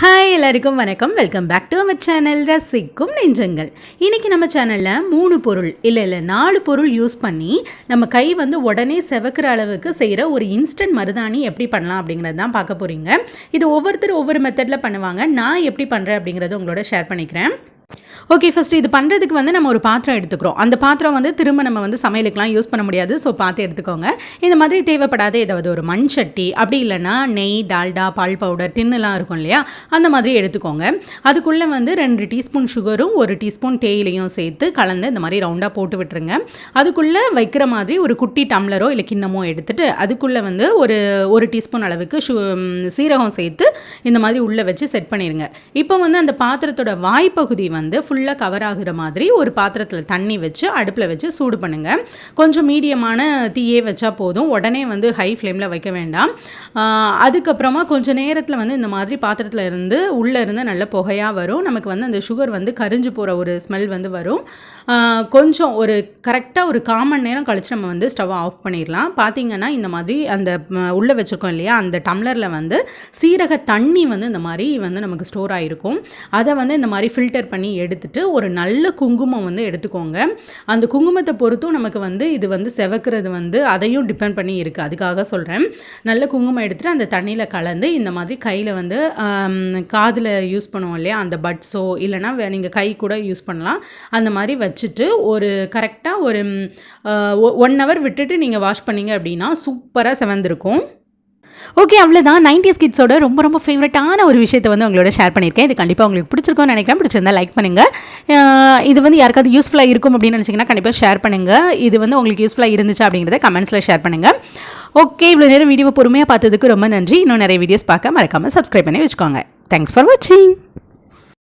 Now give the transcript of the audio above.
Hi எல்லாருக்கும் வணக்கம். Welcome back to our channel ரசிக்கும் நெஞ்சங்கள். இன்றைக்கி நம்ம சேனலில் மூணு பொருள் இல்லை இல்லை நாலு பொருள் யூஸ் பண்ணி நம்ம கை வந்து உடனே செவக்கிற அளவுக்கு செய்கிற ஒரு இன்ஸ்டன்ட் மருதாணி எப்படி பண்ணலாம் அப்படிங்கிறது தான் பார்க்க போகிறீங்க இது ஒவ்வொருத்தர் ஒவ்வொரு மெத்தடில் பண்ணுவாங்க. நான் எப்படி பண்ணுறேன் அப்படிங்கிறத உங்களோட ஷேர் பண்ணிக்கிறேன். ஓகே ஃபஸ்ட்டு இது பண்ணுறதுக்கு வந்து நம்ம ஒரு பாத்திரம் எடுத்துக்கிறோம். அந்த பாத்திரம் வந்து திரும்ப நம்ம வந்து சமையலுக்குலாம் யூஸ் பண்ண முடியாது. ஸோ பார்த்து எடுத்துக்கோங்க. இந்த மாதிரி தேவைப்படாத ஏதாவது ஒரு மண் சட்டி அப்படி இல்லைன்னா நெய் டால்டா பால் பவுடர் டின்னுலாம் இருக்கும் இல்லையா? அந்த மாதிரி எடுத்துக்கோங்க. அதுக்குள்ளே வந்து ரெண்டு டீஸ்பூன் சுகரும் ஒரு டீஸ்பூன் தேயிலையும் சேர்த்து கலந்து இந்த மாதிரி ரவுண்டாக போட்டு விட்டுருங்க. அதுக்குள்ளே வைக்கிற மாதிரி ஒரு குட்டி டம்ளரோ இல்லை கிண்ணமோ எடுத்துகிட்டு அதுக்குள்ளே வந்து ஒரு ஒரு டீஸ்பூன் அளவுக்கு சு சீரகம் சேர்த்து இந்த மாதிரி உள்ளே வச்சு செட் பண்ணிடுங்க இப்போ வந்து அந்த பாத்திரத்தோட வாய்ப்பகுதி வந்து ஃபுல்லாக கவர் ஆகுற மாதிரி ஒரு பாத்திரத்தில் தண்ணி வச்சு அடுப்பில் வச்சு சூடு பண்ணுங்கள் கொஞ்சம் மீடியமான தீயே வச்சா போதும். உடனே வந்து ஹை ஃப்ளேமில் வைக்க வேண்டாம். அதுக்கப்புறமா கொஞ்சம் நேரத்தில் வந்து இந்த மாதிரி பாத்திரத்தில் இருந்து உள்ளே இருந்து நல்ல புகையாக வரும். நமக்கு வந்து அந்த சுகர் வந்து கரிஞ்சு போகிற ஒரு ஸ்மெல் வந்து வரும். கொஞ்சம் ஒரு கரெக்டாக ஒரு காமன் நேரம் கழித்து நம்ம வந்து ஸ்டவ் ஆஃப் பண்ணிடலாம். பார்த்திங்கன்னா இந்த மாதிரி அந்த உள்ளே வச்சுருக்கோம் இல்லையா? அந்த டம்ளரில் வந்து சீரக தண்ணி வந்து இந்த மாதிரி வந்து நமக்கு ஸ்டோர் ஆகிருக்கும் அதை வந்து இந்த மாதிரி ஃபில்டர் பண்ணி எடுத்து எடுத்துட்டு ஒரு நல்ல குங்குமம் வந்து எடுத்துக்கோங்க. அந்த குங்குமத்தை பொறுத்தும் நமக்கு வந்து இது வந்து செவக்கிறது வந்து அதையும் டிபெண்ட் பண்ணி இருக்குது அதுக்காக சொல்கிறேன் நல்ல குங்குமம் எடுத்துகிட்டு அந்த தண்ணியில் கலந்து இந்த மாதிரி கையில் வந்து காதில் யூஸ் பண்ணுவோம் இல்லையா? அந்த பட்ஸோ இல்லைனா நீங்கள் கை கூட யூஸ் பண்ணலாம். அந்த மாதிரி வச்சுட்டு ஒரு கரெக்டாக ஒரு ஒன் ஹவர் விட்டுட்டு நீங்கள் வாஷ் பண்ணிங்க அப்படின்னா சூப்பராக செவந்திருக்கும். ஓகே அவ்வளோதான் நைன்டிஸ் கிட்ஸோட ரொம்ப ரொம்ப ஃபேவரட்டான ஒரு விஷயத்தை வந்து உங்களோட ஷேர் பண்ணியிருக்கேன். இது கண்டிப்பாக உங்களுக்கு பிடிச்சிருக்கோம்னு நினைக்கிறேன். பிடிச்சிருந்தா லைக் பண்ணுங்கள் இது வந்து யாருக்காவது யூஸ்ஃபுல்லாக இருக்கும் அப்படின்னு நினச்சிங்கன்னா கண்டிப்பாக ஷேர் பண்ணுங்கள் இது வந்து உங்களுக்கு யூஸ்ஃபுல்லாக இருந்துச்சு அப்படிங்கிறத கமெண்ட்ஸில் ஷேர் பண்ணுங்கள் ஓகே இவ்வளோ நேரம் வீடியோ பொறுமையாக பார்த்ததுக்கு ரொம்ப நன்றி. இன்னும் நிறைய வீடியோஸ் பார்க்க மறக்காமல் சப்ஸ்கிரைப் பண்ணி வச்சுக்கோங்க. தேங்க்ஸ் ஃபார் வாட்சிங்